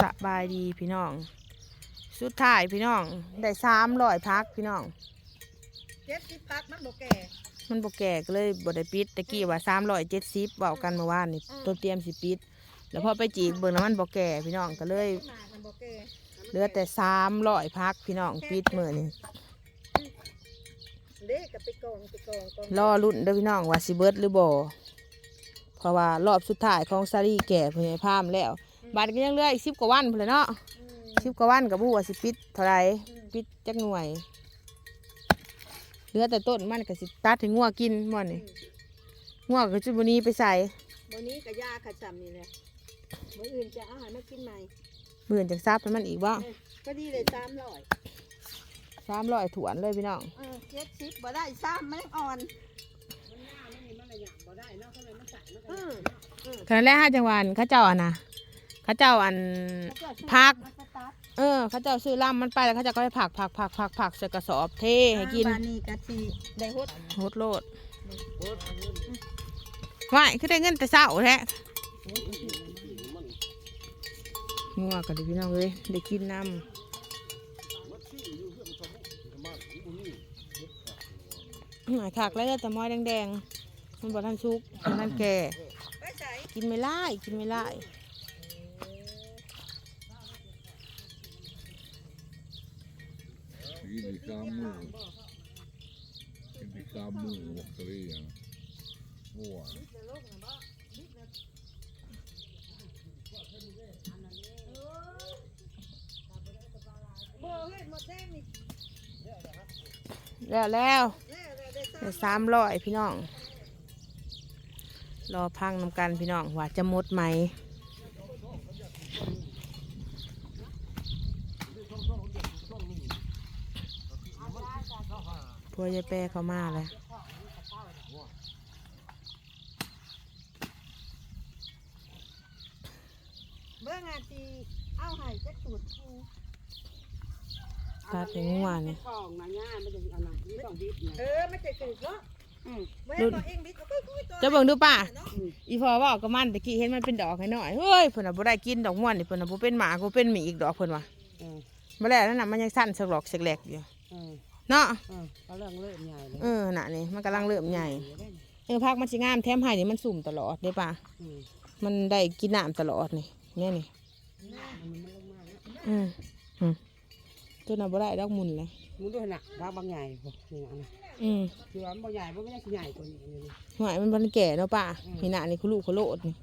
สบายดีพี่น้อง สุดท้ายพี่น้อง ได้สามร้อยพักพี่น้องเจ็ดสิบพักมันบ่แก่ มันบ่แก่ก็เลยบ่ได้ปิดตะกี้ว่าสามร้อยเจ็ดสิบเบากันเมื่อวานนี่อืมตัวเตรียมสิปิด แล้วพอไปจีกเบิ่งแล้วมันบ่แก่พี่น้องก็เลยหนากันบ่แก่เหลือแต่สามร้อยพักพี่น้องปิดมื้อนี้เด็กกับไปกองไปกองกองรอรุ่นเด้อพี่น้องว่าสิเบิดหรือบ่เพราะว่ารอบสุดท้ายของซารีแก่เพิ่นให้พามแล้ว บัดก็ยังเหลืออีก10กว่าวันพุ่นแหละเนาะอืมสิบกว่าวันกับผู้ว่าสิปิดเท่าไหรอืมปิดจักหน่วยเหลือแต่ต้นมันก็สิตัดถึงงัวกินมันอืนี่มงัวก็จุบนี้ไปใส่วันนี้กับยาขัดซ้ำนี่แหละมื้ออื่นจะเอาอาหารมากินใหม่หมื่นจากซับให้มันอีกว่าเอ้ยก็ดีเลยสามร้อยสามร้อยถวนเลยพี่น้องเออเจ็ดสิบบ่ได้ซ้ำมันยังอ่อนอืมอืมครั้งแรกห้าจังหวันเข้าเจ้าอะนะ เข้าเจ้าอัน พักมันสตาร์ทเออ เข้าเจ้าซื้อล่ำมันไปแล้วเข้าเจ้าก็ไปผักผักผักผักผักใส่กระสอบเทให้กินบานนี้กะทิได้หดโหดโลดว่ายคือได้เงินแต่เศร้าแท้งัวก็ดีพี่น้องเลยได้กินน้ำหน่อยขากแล้วแต่มอยแดงๆมันบอทันชุกมันทันแก่ไปใส่กินไม่ไล่กินไม่ไล่ กินไปสามมือกินไปสามมือบอกตัวเองวัาแล้วแล้วเดี๋วสามร้อยพี่น้อง รอพังน้ำกันพี่น้องว่าจะมดไหม พัวยายแปรเขามาแล้วเบิ่งอาทีเอาให้จักสูตรกูตัดถึงงัวนี่ของนะย่าไม่ต้องเอาหนังไม่ต้องดิบนะเออมันจะสูตรเนาะอืมเว้ยบ่เองบิดก็คุยๆตัวจะเบิ่งดูป่ะเนาะอีพอว่ากับมันตะกี้เห็นมันเป็นดอกให้หน่อยเฮ้ยเพิ่นน่ะบ่ได้กินดอกม่วนนี่เพิ่นน่ะบ่เป็นหมากูเป็นหมีอีกดอกเพิ่นว่าเออบ่แล้วนั่นน่ะมันยังสั้นสักหลอกสักแหลกอยู่ เออเนาะเออเขาเริ่มเริ่มใหญ่เลยเออน่ะนี่มันกำลังเริ่มใหญ่เออพักมันสิงามแถมให้นี่มันสุ่มตลอดเด้ป่ะอืมมันได้กินน้ำตลอดนี่แน่นี่มันมันลงมาแล้วอืมอืมตัวน่ะบ่ได้ดอกมุนเลยมึงดูหนักรักบางใหญ่พวกนี่นะนะอืมคือว่ามันบ่ใหญ่บ่ไม่ได้ใหญ่กว่านี้เลยนี่หอยมันบ่ทันแก่เนาะป่ะนี่น่ะนี่คุลูกคุโลดนี่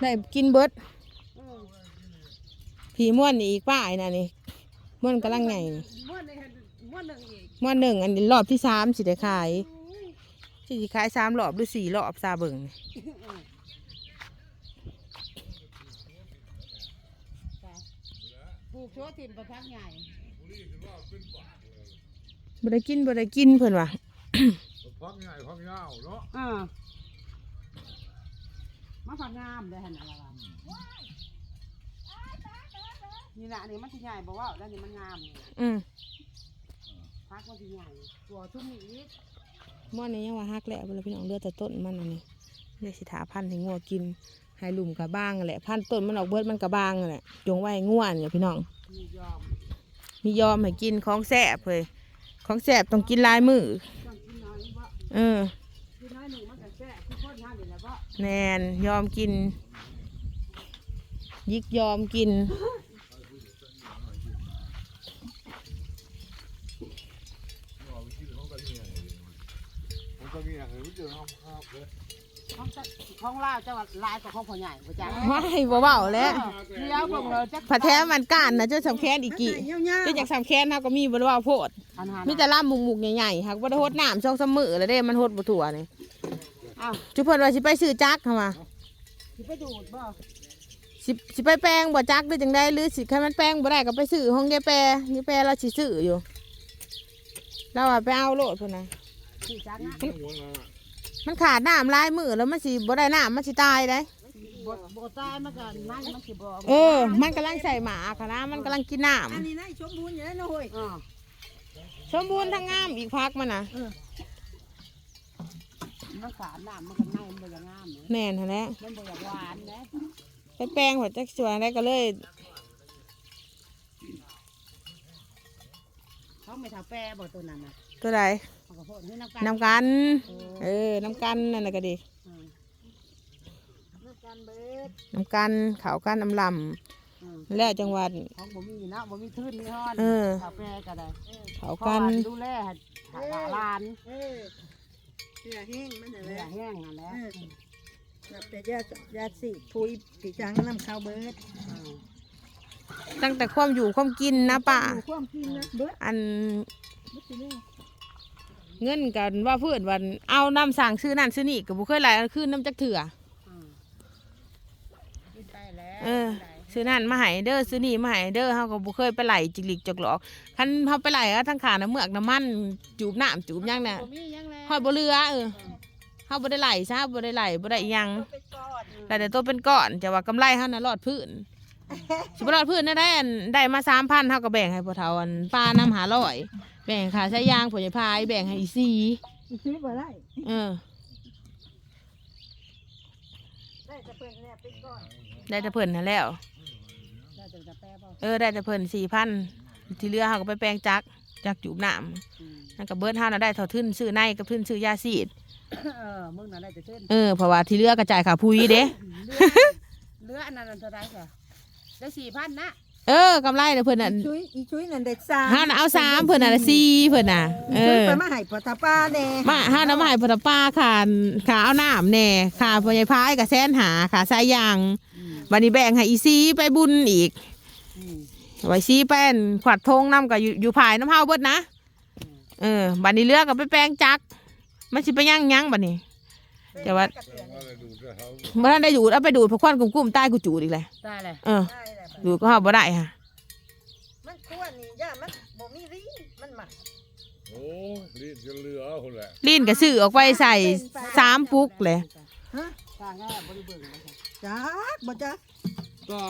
ได้กินเบิดเออผีม่วนนี่อีกป้าไอ้น่ะนี่ม่วนกำลังใหญ่นี่ ม้วนใน ม้วนหนึ่งอีกม่วนหนึ่งอันนี้รอบที่สามสิได้ขายสิสิขายสามรอบหรือสี่รอบซาเบิ่งนี่ปลูกโชว์ถิ่นประทักใหญ่บ่ได้กินบ่ได้กินเพิ่นว่าพักใหญ่พักยาวเนาะเออมาฝักงามเลยหันอะไรวะนี่แหละนี่มันที่ใหญ่บอกว่าแล้วนี่มันงามนี่อืม พักมันที่ใหญ่ตัวชุ่มอีกม่วนนี้ยังว่าฮักแหละเวลาพี่น้องเลือดแต่ต้นมันอันนี้เรียสิถาพันธุ์ให้งัวกินให้หลุมกระบ้างแหละพันธุ์ต้นมันออกเบิดมันกระบ้างแหละจงไว้งัวเนี่ยพี่น้อง มียอมมียอมให้กินของแสบเลยของแสบต้องกินลายมือต้องกินน้อยว่เออกินน้อยหนึ่งมันก็แซ่บทุกคนทานอยู่แล้วก็แนนยอมกิน ยิกยอมกิน ผม ก็มีอย่างอื่นเจอห้ามข้าวเลยของจะของลาวจะว่าลายกว่าของพ่อใหญ่พ่อจ๋าว้ายบ่เบาๆแล้วเดี๋ยวพวกเราจะผัดแท้มันก้านนะเจ้าสำแค้นอีกกี่เจ้าจากสำแค้นเฮาก็มีบ่ได้ว่าโพดอันหามีแต่ล่ามมุกๆใหญ่ๆหากบ่ได้โหดน้ำช่องสามมือแล้วเด้มันโหดบ่ทั่วนี่อ้าวจุเพิ่นว่าสิไปซื้อจักเข้ามาสิไปดูดบ่สิสิไปแปลงบ่จักหรือจังไดหรือสิคันมันแปลงบ่ได้ก็ไปซื้อห้องยายแปรยายแปรเราสิซื้ออยู่เราว่าไปเอาโลดเพุ่นน่ะ สิจักนะหัวนะมันขาดน้ำลายมือแล้วมันสิบ่ได้น้ำมันสิตายได้บ่บ่ตายมันก็นั่นมันสิบ่เออ มันกำลังใส่หมาค่ะนะมันกำลังกินน้อันนี้นายชมบูรณ์อยู่แล้วนะเฮ้ยอ่าำสมบูรณ์ทั้งงามอีกพักมันน่ะมันสารน้ำมันก็ในมันบ่อย่างงามเลยแม่นหั่นแหละมันบ่อย่างหวานนะไปแปลงหัวจักสวนได้ก็เลย เขาไม่ทาแปรบ่ตัวนั้นน่ะ ตัวใดเขาก็พูดให้น้ำกันน้ำกันเอเอออน้ำกันนั่นน่ะก็ดีเออเมื่อการเบิดน้ำกันเขาวกันน้ำลเออำแล้วจังหวัด ของบ่มีเนาะบ่มีทื่นมีฮ้อนเออทาแปรก็ได้เขาเพราะกันว่าดูแลให้หาหลานเออเสื้อแห้งมันอะไรเนื้อแห้งนั่นแหละเออนับแต่ยาสยาสีพุยผีจังน้ำข้าวเบิดเออตั้งแต่ความอยู่ความกินนะป้า อยู่ความกินนะเบิดอัน เบิดสิเนี่ย เงินกันว่าเพื่อนวันเอาน้ำสั่งซื้อนั่นซื้อนี่กับบุเคยไหลายคืนน้ำจักเถื่อเออกินไปแล้วเออได้ซื้อนั่นมาให้เด้อซื้อนี่มาให้เด้อเฮาก็บ่เคยไปไหลจิกหลิกจกหลอกคันเฮาไปไหลอะทั้งขาน้ำเมือกน้ำมันจูบน้ำจูบหยังเนี่ยบ่มีหยังแล้วฮอดบ่เรือเออเฮาบ่ได้ไหลซะบ่ได้ไหลบ่ได้อิหยังไปก่อนแต่แต่ตัวเป็นก้อนจะว่ากำไรเฮาน่ะรอดพื้นสิบ่รอดพื้นได้ได้อันได้มา3,000เฮาก็แบ่งให้พ่อเฒ่าอันป้านำ500 แบ่งค่าใช้ยางพ่อใหญ่พาย แบ่งให้อีซีอีซื้อบ่ได้เออ ได้จะเพิ่นเนี่ยไปก่อนได้แต่เพิ่นนั่นแล้ว ได้แต่กาแฟบ่เออได้แต่เพิ่นสี่พันที่เหลือเขาก็ไปแปลงจักจักจูบน้อืมำนั่นก็เบิร์ดเฮาน่ะได้เท่าทึนซื้อในกับทึนซื้อยาสีดเออมึงน่ะได้แต่เส้นเออเพราะว่าที่เหลือกระจายขาพุยเด้เหลืออันนั้นอันเท่าไรจ้ะได้สี่พันนะ เออกำไรเด้อเพิ่นน่ะอีชุยอีชุยนั่นได้สามเฮาน่ะเอาสามเพิ่นน่ะได้สี่เพิ่นน่ะเอชุยอไปมาให้ปตาป้าแน่มาเฮาน่ะมาให้พ่อตาป้าขาขาเอาน้ำแหน่ขาพ่อใหญ่พายกับแสนหาขาสายยางอืมวันนี้แบ่งให้อีซีไปบุญอีกอืมไว้ซีแป้นขวัดทงน้ำก็อยู่อยู่ภายน้ำเฮาเบิดนะเออบัดนี้เหลือก็ไปแปลงจักมันสิไปย่างหยังบัดนี้แต่ว่าว่าอะไรดูด้วยเขาเมื่อได้ดูดเอาไปดูดพวกควันกลุ่มๆใต้กูจูดอีกเลยได้เลยเออได้แหละดูดก็หาบ่ได้ค่ะมันควรนี่ย่ามันบ่มีรีมันหมักโอ้รีดจะเหลือคนแหละลิ้นก็ซื้อออกไปใส่สามปุกเลยฮะสร้างง่ายบริเบิร์นเลยจ้ะจักบ่จักได้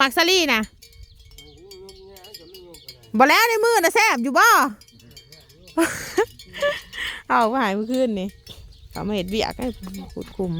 ปักซาลี่นะบ่แล้วในมือนะแซบอยู่บ่ เอาไปหายเมื่อคืนนี่เขามาเห็ดเบียกให้ขุดคุม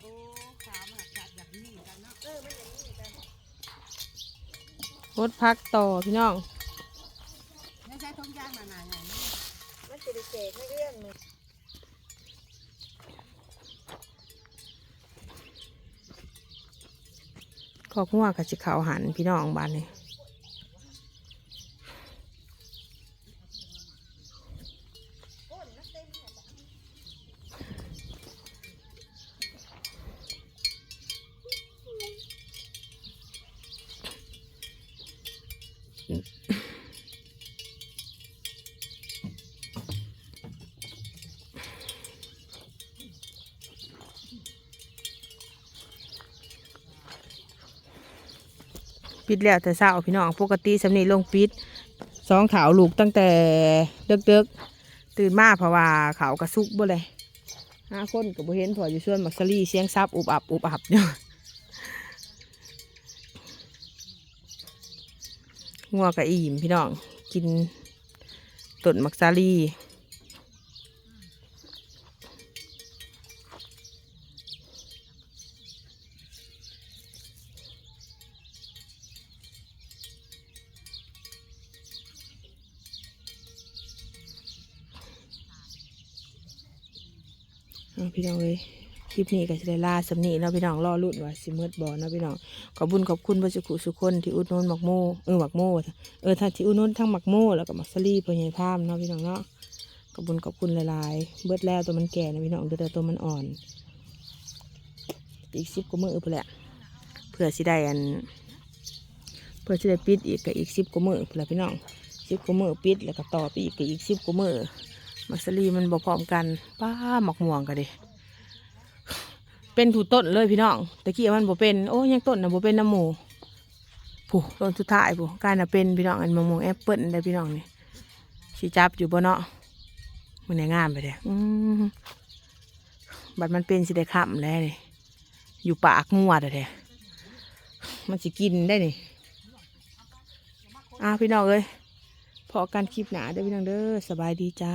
โอ้ขามหักจัดอย่างนี้กันเนาะ รถพักต่อพี่น้องไม่ใช่ทุ่งยางนาๆอย่างนี้มันจะได้แจกให้เรื่องนึงขอกงัวกับสิเขาวหันพี่น้องบ้านนี้ ปิดแล้วแต่เช้าพี่น้องปกติสำนีลงปิดสองขาวลูกตั้งแต่เด็กๆตื่นมาเพราะว่าเขาวกระซุกบ่เลยห้าคนกับบ่เห็นพออยู่ส่วนมักซารี่เสียงซับอุบอับอุบอับเนี่ย งัวกับอิ่มพี่น้อง กินต้นมักซารีเอาพี่น้องเลย คลิปนี้ก็จะได้ลาสำนีเนาะพี่น้องรอรุ่นว่าสิเมืดบ่เนาะพี่น้องขอบคุญขอบคุณพระสุขุสุคนที่อุดหนุนหมักโมเออหมักโมเออถ้าที่อุดหนุนทั้งหมักโมแล้วก็หมักซารี่พ่อใหญ่พามเนาะพี่น้องเนาะขอบคุญขอบคุณหลายๆ เบิดแล้วตัวมันแก่นะพี่น้องเดือตัวมันอ่อน อีกสิบกว่ามือเพื่อแหละเพื่อสิได้อัน เพื่อสิได้ปิดอีกก็อีกสิบกว่ามือเพื่อพี่น้องสิบกว่ามือปิดแล้วก็ต่อไปอีกก็อีกสิบกว่ามือมักซารี่มันบ่พร้อมกันป้าหมักม่วงกันดิ เป็นถูต้นเลยพี่น้องตะกี้มันบ่เป็นโอ้ยังต้นนะบ่เป็นน้ำหมูผู้ต้นสุดท้ายผู้การน่ะเป็นพี่น้องอันมะม่วงแอปเปิ้ลได้พี่น้องนี่สิจับอยู่บ่เนาะมันในงามไปเด้อืมบัดมันเป็นสิได้ค้ำแล้วนี่อยู่ปากงัวด้อแท้มันสิกินได้นี่อ้าวพี่น้องเอ้ยพอกันคลิปหนาเด้อพี่น้องเด้อสบายดีจ้า